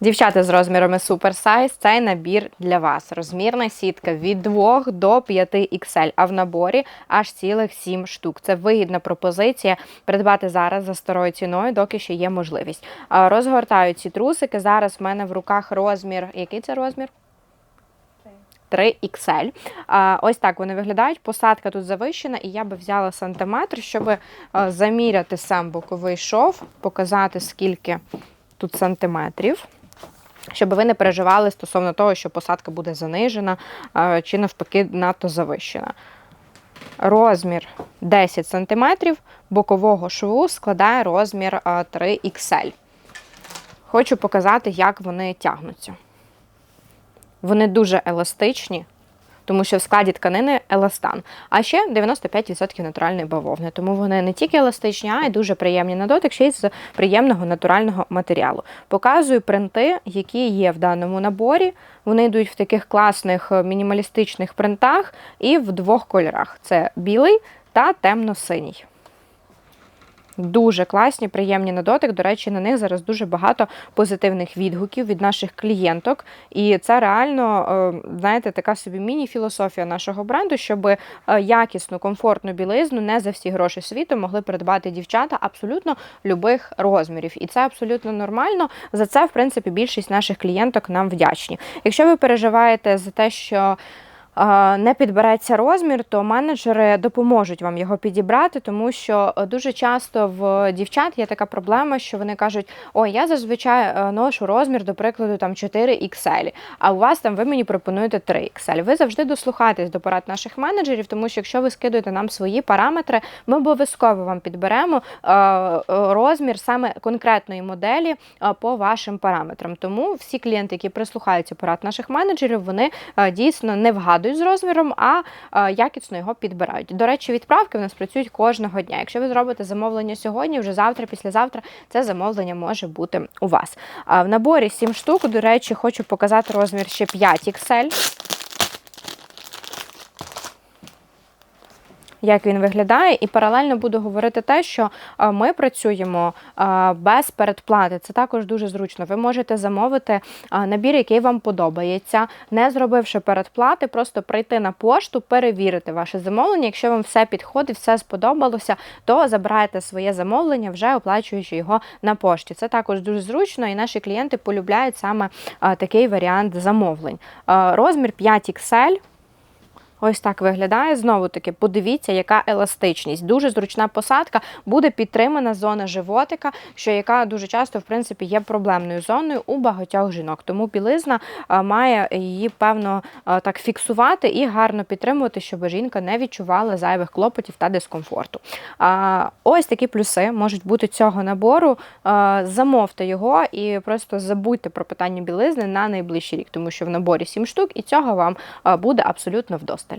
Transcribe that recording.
Дівчата з розмірами Size, цей набір для вас. Розмірна сітка від 2 до 5 XL, а в наборі аж цілих 7 штук. Це вигідна пропозиція придбати зараз за старою ціною, доки ще є можливість. Розгортаю ці трусики. Зараз в мене в руках розмір. Який це розмір? 3 XL. Ось так вони виглядають. Посадка тут завищена, і я би взяла сантиметр, щоб заміряти сам боковий шов, показати, скільки тут сантиметрів. Щоб ви не переживали стосовно того, що посадка буде занижена чи навпаки надто завищена. Розмір 10 см бокового шву складає розмір 3 XL. Хочу показати, як вони тягнуться. Вони дуже еластичні, тому що в складі тканини еластан. А ще 95% натуральної бавовни. Тому вони не тільки еластичні, а й дуже приємні на дотик, ще й з приємного натурального матеріалу. Показую принти, які є в даному наборі. Вони йдуть в таких класних е, мінімалістичних принтах і в двох кольорах: це білий та темно-синій. Дуже класні, приємні на дотик. До речі, на них зараз дуже багато позитивних відгуків від наших клієнток. І це реально, е, знаєте, така собі міні-філософія нашого бренду, щоб е, якісну, комфортну білизну не за всі гроші світу могли придбати дівчата абсолютно любих розмірів. І це абсолютно нормально. За це, в принципі, більшість наших клієнток нам вдячні. Якщо ви переживаєте за те, що не підбереться розмір, то менеджери допоможуть вам його підібрати, тому що е, дуже часто в дівчат є така проблема, що вони кажуть: ой, я зазвичай е, ношу розмір, до прикладу, там 4 XL, а у вас там ви мені пропонуєте 3 XL. Ви завжди дослухайтесь до порад наших менеджерів, тому що якщо ви скидуєте нам свої параметри, ми обов'язково вам підберемо е, розмір саме конкретної моделі по вашим параметрам. Тому всі клієнти, які прислухаються порад наших менеджерів, вони дійсно не вгадують з розміром, а якісно його підбирають. До речі, відправки в нас працюють кожного дня. Якщо ви зробите замовлення сьогодні, вже завтра, післязавтра, це замовлення може бути у вас. В наборі 7 штук, до речі, хочу показати розмір ще 5 XL. Як він виглядає, і паралельно буду говорити те, що е, ми працюємо е, без передплати. Це також дуже зручно. Ви можете замовити е, набір, який вам подобається, не зробивши передплати, просто прийти на пошту, перевірити ваше замовлення. Якщо вам все підходить, все сподобалося, то забираєте своє замовлення, вже оплачуючи його на пошті. Це також дуже зручно, і наші клієнти полюбляють саме такий варіант замовлень. Розмір 5 XL. Ось так виглядає. Знову таки, подивіться, яка еластичність. Дуже зручна посадка, буде підтримана зона животика, що яка дуже часто, в принципі, є проблемною зоною у багатьох жінок. Тому білизна має її певно так фіксувати і гарно підтримувати, щоб жінка не відчувала зайвих клопотів та дискомфорту. Ось такі плюси можуть бути цього набору. Замовте його і просто забудьте про питання білизни на найближчий рік, тому що в наборі 7 штук, і цього вам буде абсолютно вдосталь.